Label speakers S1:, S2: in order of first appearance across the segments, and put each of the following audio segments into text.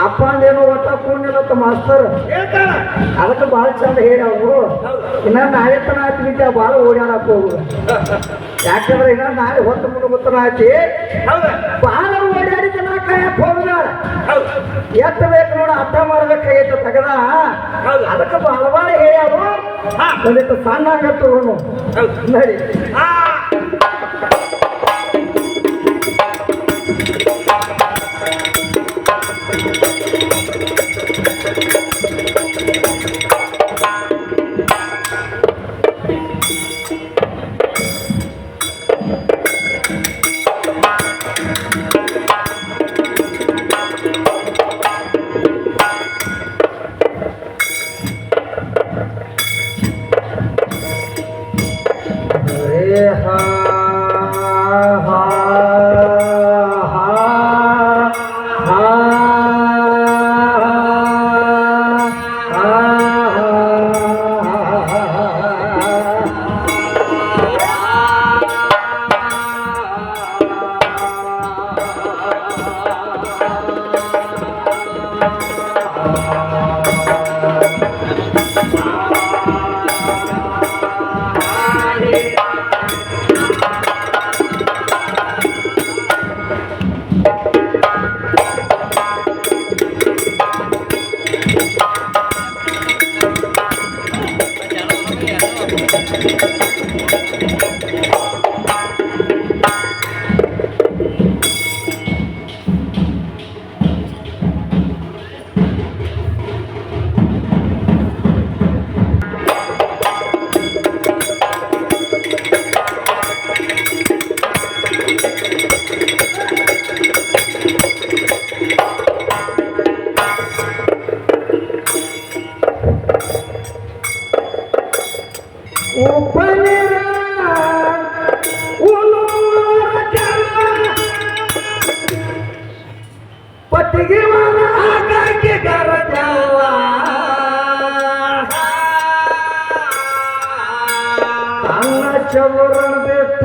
S1: ಅಪ್ಪ ಅಂದೇನು ಒಟ್ಟ ಕೂಡಿಲ್ಲ ಮಾಸ್ತರ್ ಅದಕ್ಕೆ ಭಾಳ ಚಂದ ಹೇಳಿ ಅವರು. ಇನ್ನ ನಾಳೆ ತನ ಆಯ್ತು ಭಾಳ ಓಡಾಡಕ್ ಹೋಗು ಯಾಕಂದ್ರೆ ಇನ್ನ ನಾಳೆ ಹೊತ್ತು ಮುಳುಗುತ್ತನ ಆಯ್ತಿ. ಭಾಳ ಓಡಾಡಿದ ನಾ ಕಾಯಕ್ ಹೋಗ್ಬೇಡ ಎತ್ತ ಬೇಕು ನೋಡ ಅರ್ಥ ಮಾಡ್ಬೇಕಾಗೈತೆ ತಗದ. ಅದಕ್ಕೆ ಭಾಳ ಭಾಳ ಹೇಳಿ
S2: ಅವರು
S1: ಒಂದಿಟ್ಟು ಸಣ್ಣ ಆಗತ್ತು
S2: ಹೌದು.
S1: ನಡಿ.
S2: ಹಾ
S1: ತನ್ನ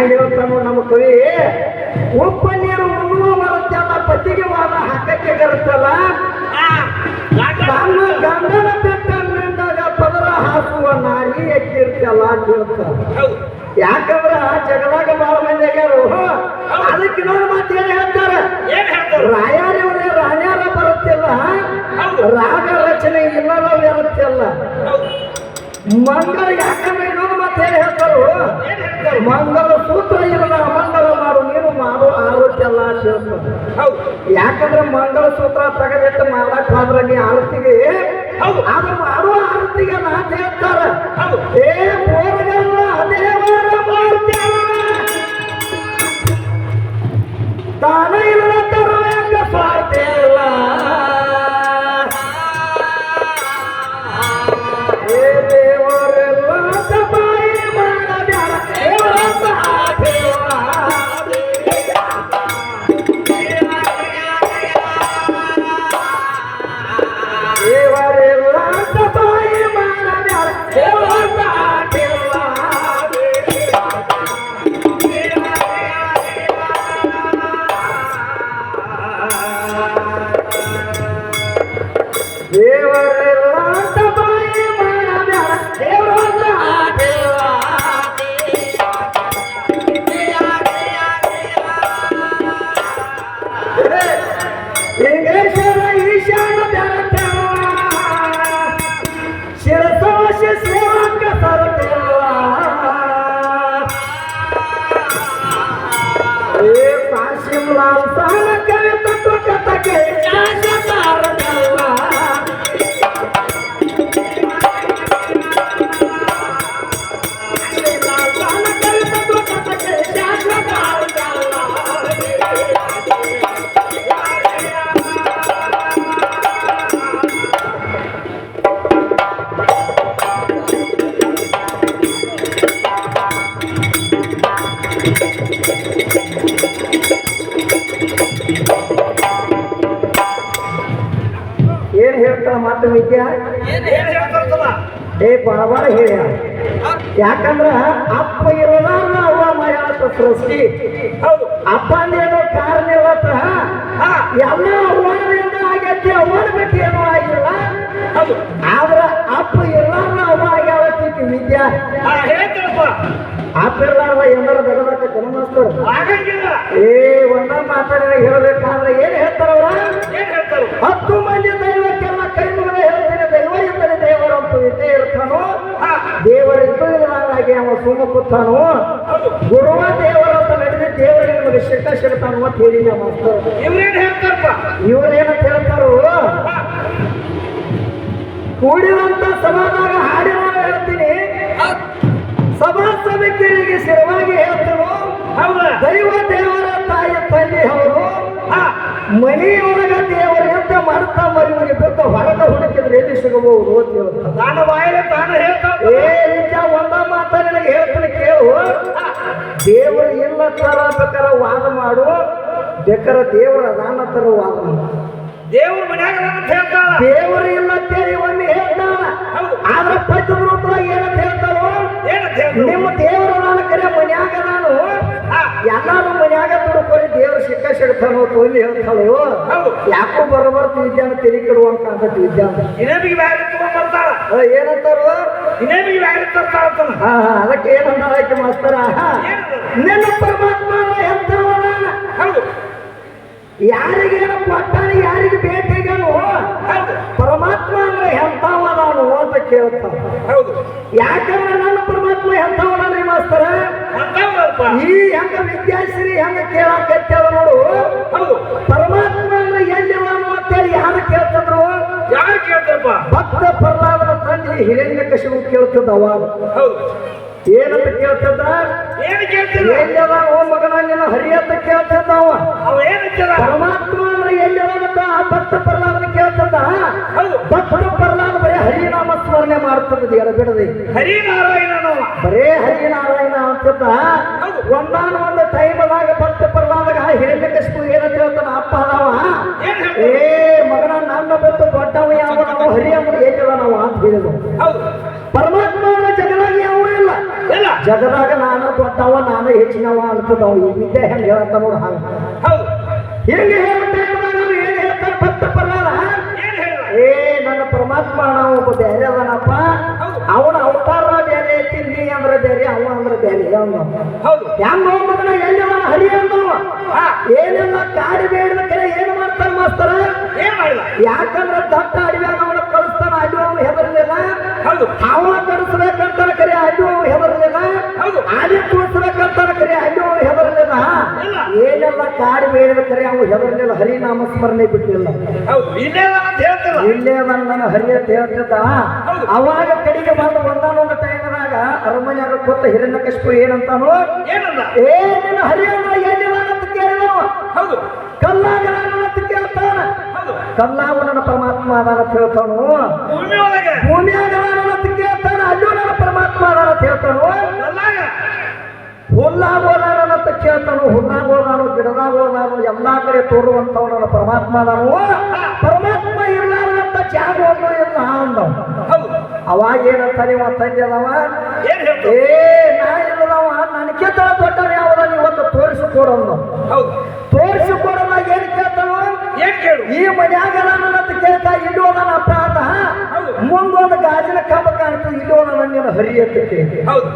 S1: ಹೆಂಗಿರುತ್ತಾನೋ ನಮ್ಮ ಕವಿ ಉಪ್ಪ ನೀರು ಉಣ್ಣುವ ಬರುತ್ತಲ್ಲ ಪತಿಗೆ ವಾದ ಹಾಕಕ್ಕೆ ಬರುತ್ತಲ್ಲ?
S2: ಲಾಗ
S1: ತನ್ನ ಗಂಡನ ಬೆಟ್ಟ ನಿಂದಾಗ ಪದರ ಹಾಕುವ ನಾರಿ ಎಕ್ಕಿರ್ತಲ್ಲ ಅಂತ
S2: ಹೌದು.
S1: ಯಾಕಂದ್ರ ಜಗದಾಗ ಬಾಳ ಮಂದಿ ಆಗ್ಯಾರು. ಅದಕ್ಕೆ ಇನ್ನೊಂದು ಮಾತು ಏನ್ ಹೇಳ್ತಾರ?
S2: ಹೇಳ್ತಾರೆ?
S1: ರಾಯಾರವರೇ ರಾಣ್ಯಾರ ಬರುತ್ತಿಲ್ಲ. ರಾಗ ರಚನೆ ಇಲ್ಲದ ಇರುತ್ತಿಲ್ಲ. ಮಂಗಳ ಯಾಕಂದ್ರೆ ಮಂಗಲ ಸೂತ್ರ ಇರಲ್ಲ ಮಂಗಲ ಮಾಡು ನೀನು ಮಾಡು ಆರೋಗ್ಯ ಎಲ್ಲ
S2: ಹೌದು.
S1: ಯಾಕಂದ್ರೆ ಮಂಗಳ ಸೂತ್ರ ತೆಗೆದಿಟ್ಟು ಮಾಡಕ್ ಹೋದ್ರೆ ನೀ ಆರತಿಗೆ
S2: ಹೌದು.
S1: ಅದು ಮಾಡುವ ಆರತಿಗೆ ನಾನ್ ಹೇಳ್ತಾರೆ. ಹೌದು. ಏ ಬೋರ್ಗಲ್ಲ ಅದೇ ವಾರ
S2: ಮಾಡ್ತೇವೆ ತಾನೇ
S1: ಏ ಬಾಬಾ ಹೇಳ ಯಾಕಂದ್ರ ಅಪ್ಪ ಇರೋದಾರ ಅವ್ವ ಮಾಡ್ಯಾಳತ್ತ ಸೃಷ್ಟಿ? ಅಪ್ಪ ಅಂದೇನೋ ಕಾರಣ ಇಲ್ಲತ್ತ
S2: ಹಾ.
S1: ಎಲ್ಲ ಅವ್ವನಿಂದ ಆಗೈತಿ ಅವ್ವನ ಬಿಟ್ಟು ಏನೋ ಆಗಿಲ್ಲ. ಆದ್ರ ಅಪ್ಪ ಇರ್ಲಾರ ಅವ್ವ ಆಗ್ಯಾವತ್ತಿ ವಿದ್ಯಾ? ಅಪ್ಪ ಇರ್ಲಾರ್ದ ಎಲ್ಲರ ದಗದಕ್ಕ ಜನ್ಮಸ್ತರು ಏ ಒಂದ ಮಾತಾಡಿದ ಹೇಳ್ಬೇಕಾದ್ರೆ ಏನ್ ಹೇಳ್ತಾರ ಅವ್ರ
S2: ಏನ್ ಹೇಳ್ತಾರು?
S1: ಹತ್ತು ಮಂದಿ ದೈವಕ್ಕೆಲ್ಲ ಕೈ ಮುಗಿದ ಹೇಳ್ತೀನಿ ದೈವ ಇದ್ದರೆ ದೇವರಂತೂ ಇದ್ದೇ ದೇವರ ಅವನು ಅವ ಸುಮ್ಮ ಕೂತಾನು? ಗುರುವ ದೇವರಂತ ನಡೆದ ದೇವರಿಗೆ ನಿಮಗೆ ಶಿಕ್ಷ ಸಿಗುತ್ತಾನು ಅಂತ ಹೇಳಿ ಮಾಸ್ತರ್
S2: ಇವ್ರೇನ್ ಹೇಳ್ತಾರಪ್ಪ?
S1: ಇವ್ರೇನಂತ ಹೇಳ್ತಾರೋ?
S2: ಕೂಡಿರುವಂತ
S1: ಕೂಡಿದಂತ ಸಭಾದಾಗ ಹಾಡಿನ ಹೇಳ್ತೀನಿ. ಸಭಾ ಸಮಿತಿಯರಿಗೆ ಸ್ಥಿರವಾಗಿ
S2: ಹೇಳ್ತಾರೋ
S1: ದೈವ ದೇವರ ತಾಯಿ ತಂದೆ ಅವರು? ಮನೆಯೊಳಗ ದೇವರಿಂದ ಮಾಡ್ತಾ ಮರಿಯವರಿಗೆ ಬಿಟ್ಟು ಹೊರಗೆ ಹುಡುಕಿದ್ರೆ ಎಲ್ಲಿ ಸಿಗಬಹುದು ಅಂತ
S2: ತಾನ ಬಾಯಿಲೆ ತಾನ ಹೇಳ್ತಾ
S1: ಏ ಒಂದ ಮಾತ ನಿನಗೆ ಹೇಳ್ತೀನಿ ಕೇಳು. ದೇವರು ಇಲ್ಲ ತರ ವಾದ ಮಾಡು. ಬೇಕಾರ ದೇವರ ಅದಾನ ತರ ವಾದ ಮಾಡು.
S2: ದೇವ್ರ ಮನ್ಯಾಗ ಅಂತ ಹೇಳ್ತಾಳ.
S1: ದೇವರು ಶಿಕ್ಕ ಸಿಡ್ತಾನೋ ತೊಂದು ಹೇಳ್ತಾಳೋ ಯಾಕೋ ಬರಬರ್ತು ವಿದ್ಯಾನ ತೆರಿ ಕೊಡುವಂತ ಅಂತ. ವಿದ್ಯಾನ
S2: ಇನ್ನೇಮಿಗೆ ಬ್ಯಾರೆ ತಗೊಂಡ್ ಬರ್ತಾಳ
S1: ಅಹ್, ಏನಂತಾರು?
S2: ಇನ್ನೇಮಿಗೆ ಬ್ಯಾರೆ ತರ್ತಾಳ ಅಂತಾನ?
S1: ಹಾ ಹಾ, ಅದಕ್ಕೆ ಏನಂತ ಆಯ್ಕೆ ಮಾಸ್ತರ ನಿನ್ನ ಪರಮಾತ್ಮ ಎಂತವನ
S2: ಹೌದು.
S1: ಯಾರಿಗೇನು ಕೊಟ್ಟಾನೆ ಯಾರಿಗೆ ಬೇಕಾಗನು
S2: ಹೌದು
S1: ಪರಮಾತ್ಮ ಅಂದ್ರೆ ಎಂತವ ನಾನು
S2: ಹೌದು.
S1: ಯಾಕಂದ್ರೆ ನನ್ನ ಪರಮಾತ್ಮ ಎಂತವನಲ್ರಿ ಮಾಸ್ತರ? ಈ ಹೆಂಗ ವಿದ್ಯಾಶ್ರೀ ಹೆಂಗ ಕೇಳಾಕತ್ತೇವ ನೋಡು.
S2: ಹೌದು.
S1: ಪರಮಾತ್ಮ ಅಂದ್ರೆ ಎಲ್ಲಿವ ಅಂತೇಳಿ ಯಾರು ಕೇಳ್ತಿದ್ರು?
S2: ಯಾರು ಕೇಳ್ತಾರಪ್ಪ?
S1: ಭಕ್ತ ಪ್ರಹ್ಲಾದನ ತಂದೆ ಹಿರಣ್ಯ ಕಶಿವು ಕೇಳ್ತದವ ಅವಾಗ
S2: ಹೌದು.
S1: ಏನಂತ ಕೇಳ್ತಿದ್ದ?
S2: ಏನು ಕೇಳ್ತದ
S1: ಎಲ್ಲದ ಓ ಮಗನ ನಿನ್ನ ಹರಿಯತ್ತ ಕೇಳ್ತದ ಅವ.
S2: ಅವ ಏನ್
S1: ಪರಮಾತ್ಮ ಮಾಡ್ತಿದ್ದ ಎಡಬಿಡದೆ
S2: ಹರಿನಾರಾಯಣ
S1: ಬರೇ ಹರಿನಾರಾಯಣ
S2: ಅಂತ.
S1: ಒಂದಾನ ಒಂದು ಟೈಮದಾಗ ಭಕ್ತ ಪರವಾಗ ಕಶಿಪು ಏನಂತ ಹೇಳ್ತಾನ? ಅಪ್ಪ ಅದಾವ. ಏ ಮಗನ ನನ್ನ ಬಂತು ದೊಡ್ಡವ ಯಾವ ನಾವು ಹರಿ ಅಂದ್ರೆ ಏಕದ ನಾವು ಅಂತ ಹೇಳಿದ್ರು.
S2: ಹೌದು.
S1: ಪರಮಾತ್ಮ ಜಗದಾಗಿ ಜಗದಾಗ ಯಾವ ಇಲ್ಲ. ಜಗದಾಗ ನಾನು ದೊಡ್ಡವ ನಾನು ಹೆಚ್ಚಿನವ ಅಂತದವ ಈ ವಿದ್ಯೆ ಹೆಂಗೆ ಹೇಳ್ತಾನ ನೋಡ ಹಂಗ.
S2: ಹೌದು.
S1: ಹಿಂಗೆ ಹೇಳೋ ಟೈಮ್ದಾಗ ಅವ್ರು ಏನ್ ಹೇಳ್ತಾರೆ? ಭಕ್ತ ಪ್ರಹ್ಲಾದ
S2: ಏನ್ ಹೇಳಿದ
S1: ಏ ನನ್ನ ಪರಮಾತ್ಮ ನಾವು ಒಬ್ಬ ಬೇರೆ ಅದನಪ್ಪ ಅವನ ಅವತಾರ ಬೇರೆ ತಿಂಡಿ ಅಂದ್ರೆ ಬೇರೆ ಅವ ಅಂದ್ರೆ ಬೇರೆ. ಅವನು
S2: ಹೌದು.
S1: ಹೆಂಗ ಮಗನ? ಎಲ್ಲಿ ಅವನ ಹರಿ ಅಂದವ ಏನೆಲ್ಲ ಕಾಡಿ ಬೇಡದ ಕರೆ ಏನ್ ಮಾಡ್ತಾರೆ ಮಾಸ್ತರ?
S2: ಏನ್
S1: ಯಾಕಂದ್ರೆ ದಟ್ಟ ಅಡಿವ್ಯಾಗ ಅವನ ಕಳಿಸ್ತಾನ ಅಲ್ಲಿ ಅವನು ಹೆದರ್ಲಿಲ್ಲ.
S2: ಹೌದು.
S1: ಅವ ಕಳಿಸ್ಬೇಕಂತಾನೆ ಕರೆ ಅಲ್ಲಿ ಅವನು ಹೆದರ್ಲಿಲ್ಲ
S2: ಹೌದು
S1: ಆಲಿ ತೋರಿಸ್ಬೇಕಂತಾನೆ ಕರೆ ಅಲ್ಲಿ ಅವನು ಹೆದರ್ಲಿಲ್ಲ
S2: ಇಲ್ಲ.
S1: ಏನೆಲ್ಲ ಕಾಡಿ ಅವು ಹೆದರ್ಲಿಲ್ಲ. ಹರಿನಾಮ ಸ್ಮರಣೆ ಬಿಟ್ಟಿಲ್ಲ.
S2: ಇಲ್ಲೇ ಅಂತ ಹೇಳ್ತಾರ
S1: ಇಲ್ಲೇ ನನ್ನ ಹರಿ ಅಂತ ಹೇಳ್ತಿದ್ದ. ಅವಾಗ ಕಡಿಗೆ ಬಂದು ಒಂದಾನೊಂದು ಟೈಮ್ನಾಗ ಅರಮನೆಯಾಗ ಕೊತ್ತ ಹಿರಣ್ಯ ಕಶ್ಪು ಏನಂತಾನು?
S2: ಏನಂದ?
S1: ಏ ನಿನ್ನ ಹರಿ ಅಂದ್ರೆ ಏನಿಲ್ಲ ಅಂತ ಕೇಳಿದವ
S2: ಹೌದು.
S1: ಕಲ್ಲಾಗ ಅಂತ ಕೇಳ್ತಾನ.
S2: ಹೌದು.
S1: ಕಲ್ಲಾಗ ನನ್ನ ಪರಮಾತ್ಮ ಅದಾನ ಅಂತ ಹೇಳ್ತಾನು? ಭೂಮಿಯಾಗ ಅಂತ ಕೇಳ್ತಾನ ಅಲ್ಲೂ ನನ್ನ ಪರಮಾತ್ಮ ಅದಾನ ಅಂತ ಹೇಳ್ತಾನು? ಕೇಳ್ತಾನು ಹುಲ್ಲಾಗೋದಾನು ಗಿಡದಾಗೋದಾನು ಎಲ್ಲಾ ಕಡೆ ತೋರುವಂತವ ನನ್ನ ಪರಮಾತ್ಮ ನಾನು ಪರಮಾತ್ಮ ಇರ್ಲಾರಂತ ಜಾಗ ಒಂದು ಇಲ್ಲ ಅಂದವ. ಅವಾಗ ಏನಂತ ನೀವು ತಂದೆ ಅದಾವ?
S2: ಏನ್ ಹೇಳ್ತು
S1: ಏ ನಾ ಇಲ್ಲದವ ನನಗೆ ತರ ದೊಡ್ಡವ ಯಾವ್ದ ಇವತ್ತು ತೋರಿಸಿಕೊಡೋನು
S2: ಹೌದು.
S1: ತೋರಿಸಿಕೊಡೋದಾಗ ಏನ್ ಕೇಳ್ತಾವ
S2: ಏನ್ ಕೇಳು?
S1: ಈ ಮನ್ಯಾಗ ನನ್ನಂತ ಕೇಳ್ತಾ ಇಲ್ಲಿ ಅಂತ
S2: ಹೌದು.
S1: ಮುಂದೊಂದು ಗಾಜಿನ ಕಂಬ ಕಾಣ್ತು ಇಲ್ಲೋ ನನ್ನ ನಿನ್ನ ಹರಿಯತ್ತಕ್ಕೆ
S2: ಹೌದು.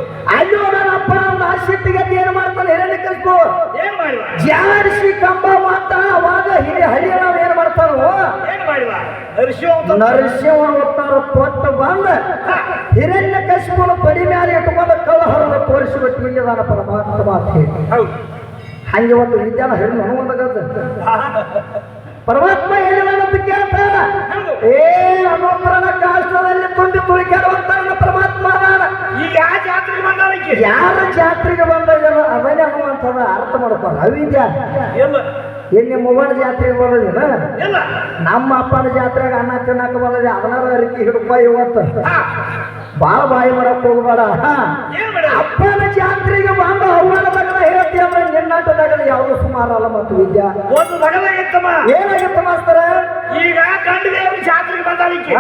S1: ಅಪ್ಪ ಅಂದ ಸಿಟ್ಟಿಗೆ ಜಾಡಿಸಿ ಕಂಬ ಮಾತ ಅವಾಗ ಹಿರಿಯ ಹರಿಯ ನಾವ್ ಏನ್
S2: ಮಾಡ್ತಾರೋ
S1: ನರಸಿಂಹ ಒತ್ತಾರ ಕೊಟ್ಟು ಬಂದ ಹಿರಣ್ಯ ಕಶ್ಮನ ಪಡಿ ಮ್ಯಾಲೆ ಇಟ್ಕೊಂಡ ಕಳ ಹರದ ತೋರಿಸಿಬಿಟ್ಟು ಇಲ್ಲದಾನ ಪರಮಾತ್ಮ ಮಾತು ಹೇಳಿ. ಹಂಗೆ ಒಂದು ವಿದ್ಯಾನ ಹೆಣ್ಣು ಒಂದಾಗದ ಪರಮಾತ್ಮ
S2: ಜಾತ್ರೆಗೆ
S1: ಯಾರ ಜಾತ್ರೆಗೆ ಬಂದ ಜನ ಅದನ್ನೇ ಅನ್ನುವಂಥದ್ದು ಅರ್ಥ ಮಾಡ್ಕೊಂಡು ಅವಿದ್ಯ
S2: ಎಲ್ಲ.
S1: ಇಲ್ಲಿ ಅವ್ವನ ಜಾತ್ರೆಗೆ ಬರೋದಿಲ್ಲ
S2: ಇಲ್ಲ
S1: ನಮ್ಮ ಅಪ್ಪನ ಜಾತ್ರೆಗೆ ಅನ್ನ ತಿನ್ನಕ್ಕೆ ಬಂದದೆ ಅದನ್ನಾರ ರೀತಿ ಹಿಡ್ಕೊ ಇವತ್ತು. ಬಾಳ ಬಾಯಿ ಮಾಡಕ್ ಹೋಗ್ಬೇಡ. ಅಪ್ಪನ ಜಾತ್ರೆಗೆ ಬಂದ ಅವನ ಮಗನ ಹೇಳ್ತಿ ಅಂದ್ರೆ ನಿನ್ನಾಟದಾಗ ಯಾವುದು ಸುಮಾರಲ್ಲ ಮತ್ತು ವಿದ್ಯಾ?
S2: ಒಂದು ಮಗಲಾಗಿತ್ತಮ್ಮ
S1: ಏನಾಗಿತ್ತು ಮಾಸ್ತರ?
S2: ಈಗ ಗಂಡ ದೇವ್ರ ಜಾತ್ರೆಗೆ ಬಂದಾಳಿಕೆ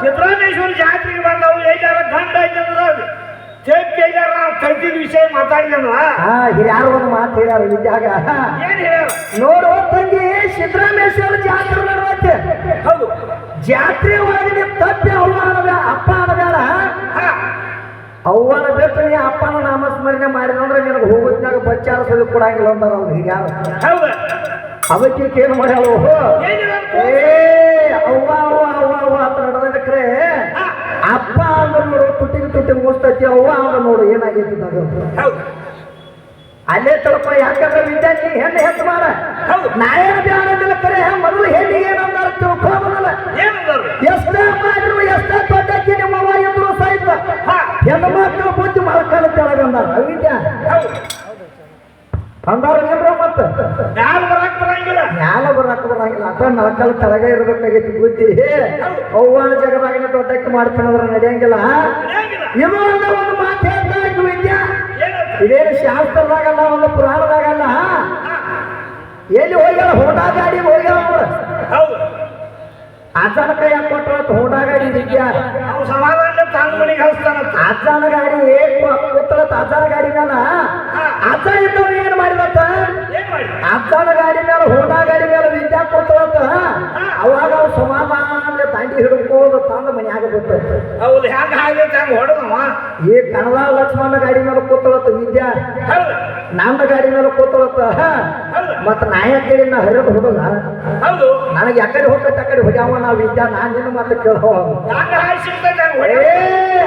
S2: ಸಿದ್ದರಾಮೇಶ್ವರ ಜಾತ್ರೆಗೆ ಬಂದವರು ಏನಾರ ಗಂಡ ಐತಂದ್ರ ಐದಾರ ತಗ್ದಿದ ವಿಷಯ ಮಾತಾಡಿದಲ್ಲ
S1: ಹಾ ಯಾರು ಒಂದು ಮಾತು ಹೇಳ್ಯಾರ ವಿದ್ಯಾಗ
S2: ಏನ್ ಹೇಳ್ಯಾರ?
S1: ನೋಡು ತಂಗಿ ಸಿದ್ದರಾಮೇಶ್ವರ ಜಾತ್ರೆ ನಡೆದೈತೆ
S2: ಹೌದು.
S1: ಜಾತ್ರೆ ಒಳಗೆ ತಪ್ಪಿ ಅವ್ವ ಅನ್ನಬೇಡ ಅಪ್ಪ ಅನಬೇಡ.
S2: ಹಾ.
S1: ಅವ್ವನ ಬೇಕು ನೀ ಅಪ್ಪನ ನಾಮಸ್ಮರಣೆ ಮಾಡಿದಂದ್ರೆ ನಿನಗೆ ಹೋಗೋದ್ನಾಗ ಬಚ್ಚಾರ ಸದು ಕೊಡಂಗಿಲ್ಲ ಅಂದಾರ ಅವ್ರು ಹಿರಿಯಾರು ಅದಕ್ಕೆ ಏನು ಮಾಡ್ಯಾಳು ಏ ಅವ್ವ. ಏನಾಗೈತಿ
S2: ಹೌದು.
S1: ಅಲ್ಲೇ ತಳಪ ಯಾಕಂದ್ರೆ ವಿದ್ಯಾರ್ಥಿ ಹೆಣ್ಣು ಹೆಚ್ಚು ಮಾಡ. ನಾಯನ ಬ್ಯಾಡದಿಲ್ಲ ಕರೆ ಮೊದಲು ಹೆಣ್ಣಿಗೆ ಏನಂದಾರ ತಿಳ್ಕೊಬೋದಲ್ಲ
S2: ಏನಂದ್ರು?
S1: ಎಷ್ಟೇ ಮಾಡಿದ್ರು ಎಷ್ಟೇ ದೊಡ್ಡಕ್ಕೆ ನಿಮ್ಮವ್ವ ಇದ್ರು ಸಹಿತ.
S2: ಹಾ.
S1: ಹೆಣ್ಣು ಮಕ್ಕಳು ಬುದ್ಧಿ ಮಳ್ಕಾಲ ತೆಳಗಂದಾರ ಅವಿದ್ಯ
S2: ಹೌದು.
S1: ಅಂದಾರ ಏನ್ರ ಮತ್ತ?
S2: ಮ್ಯಾಲ ಬರಾಕ್ ಬರಂಗಿಲ್ಲ.
S1: ಮ್ಯಾಲ ಬರಾಕ್ ಬರಂಗಿಲ್ಲ. ಅಟ ನಳಕಾಲ ತೆಳಗ ಇರ್ಬೇಕಾಗೈತಿ ಬುದ್ಧಿ. ಅವ್ವನ ಜಗದಾಗಿನ ದೊಡ್ಡಕ್ಕೆ ಮಾಡ್ತಾನಂದ್ರ ನಡೆಯಂಗಿಲ್ಲ ಇದು ಒಂದು ಮಾತು ಹೇಳ್ತಾ ವಿದ್ಯ? ಇದೇನು ಶಾಸ್ತ್ರದಾಗಲ್ಲ ಒಂದು ಪುರಾಣದಾಗಲ್ಲ? ಎಲ್ಲಿ ಹೋಗ್ಯಾಳ? ಹೋಟಾ ಗಾಡಿ
S2: ಹೌದು.
S1: ಅಜ್ಜನ ಕೈಯಾಗ ಕೊಟ್ಟರು ಹೋಂಡಾ ಗಾಡಿ ವಿದ್ಯ.
S2: ಸಮಾಧಾನ ತಾಂಗ್ ಮನೆಗೆ ಹಚ್ತಾನಂತ
S1: ಅಜ್ಜನ ಗಾಡಿ ಕೂತಳತ್ತ ಅಜ್ಜನ ಗಾಡಿ ಮೇಲ ಅಜ್ಜ ಇದ್ದವ್ ಏನ್ ಮಾಡಿದತ್ತ?
S2: ಏನ್
S1: ಗಾಡಿ ಕೊಡ್ತಾವಂತ ವಿದ್ಯಾ ಅವಾಗ ಅವ್ ಸಮಾಧಾನ ತಾಂಡಿ ಹಿಡ್ಕೋದು ತಂದ ಮನೆ ಆಗಬೇಕು
S2: ಹೌದು ಹ್ಯಾಂಗ ಆಗೈತೆ ಹಂಗ ಹೊಡೆದವ
S1: ಈ ಕಣದ ಲಕ್ಷ್ಮಣ ಗಾಡಿ ಮೇಲೆ ಕೂತಳತ್ತ ವಿದ್ಯಾ? ನನ್ನ ಗಾಡಿ ಮೇಲೆ ಕೂತಳತ್ತ ಮತ್ತ ನಾಯಕ ನಾ ಹರಿದು ಹುಡುಗ
S2: ಹೌದು.
S1: ನನಗೆ ಯಾಕಡೆ ಹೋಗ್ತೈತೆ ಆ ಕಡೆ ಹೋಗ್ಯಾವ ನಾವು ವಿದ್ಯಾ ನಾನ್ ನಿನ್ನ ಮತ್ತೆ ಕೇಳೋ
S2: ಹಂಗ.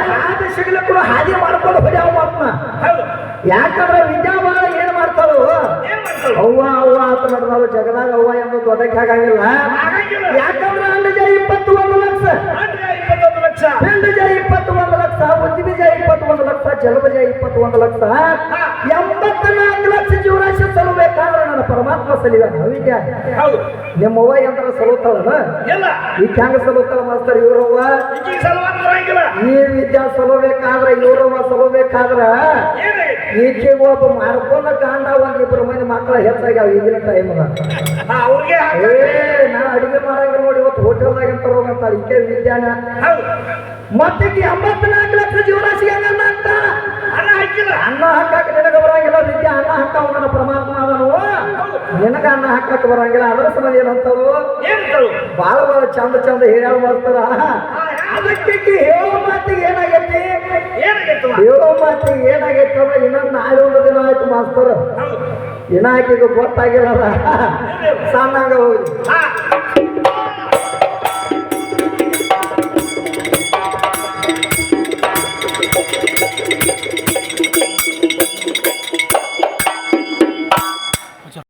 S1: ಹಾದಿ ಸಿಗ್ಲಿಕ್ಕೂ ಹಾದಿ ಮಾಡ್ಕೊಂಡು ಹೊಡ್ಯಾವ ಮಾತ್ನ
S2: ಹೌದು.
S1: ಯಾಕಂದ್ರೆ ವಿದ್ಯಾಮಾನ ಏನ್ ಮಾಡ್ತಾರೋ
S2: ಏನ್ ಮಾಡ್ತಾಳು?
S1: ಅವ್ವ ಅವ್ವ ಅಂತ ನಡೆದವ ಜಗದಾಗ ಅವ್ವ ಎಂದು ದೊಡ್ಡಕ್ಕೆ
S2: ಹಾಕಂಗಿಲ್ಲ
S1: ಯಾಕಂದ್ರೆ ಅಂಡಜ ಇಪ್ಪತ್ತು ಒಂದು ಲಕ್ಷ.
S2: ಇಪ್ಪತ್ತೊಂದು ಲಕ್ಷ.
S1: ಪಿಂಡಜ ಇಪ್ಪತ್ತು ಒಂದು ಲಕ್ಷ ಉದ್ದಿಬೀಜ ಇಪ್ಪತ್ತು ಒಂದು ಲಕ್ಷ ಜಲಬಜ ಇಪ್ಪತ್ತು ಒಂದು ಲಕ್ಷ. ಲಕ್ಷ ಜೀವರಾಶಿ ಸಲಬೇಕಾದ್ರೆ ನನ್ನ ಪರಮಾತ್ಮ
S2: ಹೌದು.
S1: ನಿಮ್ಮ ಅವ್ವ
S2: ಎಲ್ಲ.
S1: ಈಗ ಹೆಂಗ ಮಾಸ್ತರ್ ಇವ್ರವ್ವ? ವಿದ್ಯಾ ಸಲುಬೇಕಾದ್ರ ಇವ್ರವ್ವ ಸಲುಬೇಕಾದ್ರ
S2: ಏನಾಗೈತಿ
S1: ಈಚೆಗೆ ಒಬ್ಬ ಮಾಡ್ಕೊಂಡ ಗಂಡ ಒಂದ್ ಇಬ್ರು ಮಂದಿ ಮಕ್ಕಳ ಹೆಚ್ಚಾಗ್ಯಾವ ಈಗಿನ ಟೈಮ್
S2: ಅವ್ರಿಗೆ
S1: ಏ ನಾ ಅಡಿಗೆ ಮಾಡಂಗಿಲ್ಲ ನೋಡಿ ಇವತ್ತು ಹೋಟೆಲ್ದಾಗ ಅಂತ ಹೋಗಂತ ಈಕೆ ವಿದ್ಯಾನ. ಮತ್ತೆ ಎಂಬತ್ನಾಲ್ಕು ಜೀವರಾಶಿ ಅನ್ನ ಅಂತ
S2: ಅನ್ನ ಹಾಕಿಲ್ಲ.
S1: ಅನ್ನ ಹಾಕಕ್ಕೆ ನಿನಗ ಬರಂಗಿಲ್ಲ ವಿದ್ಯೆ ಅನ್ನ ಹಾಕ ಅವನ ಪರಮಾತ್ಮ ಅವನು. ನಿನಗ ಅನ್ನ ಹಾಕಕ್ಕೆ ಬರಂಗಿಲ್ಲ ಅದರ ಸಂಬಂಧ ಏನಂತವು ಬಾಳ ಬಾಳ ಚಂದ ಚಂದ ಹೇಳ್ಯಾವ ಮಾಡ್ತಾರ ಅದಕ್ಕೆ ಹೇಳೋ ಮಾತಿಗೆ ಏನಾಗೈತಿ? ಹೇಳೋ ಮಾತಿಗೆ ಏನಾಗೈತಿ ಅಂದ್ರೆ ಇನ್ನೊಂದು ನಾಳೆ ಒಂದು ದಿನ ಆಯ್ತು ಮಾಸ್ತರ್.
S2: ಹೌದು.
S1: ಇನ್ನ ಆಕಿಗೆ ಗೊತ್ತಾಗಿಲ್ಲ ಸಣ್ಣಾಗ ಹೋಗಿ.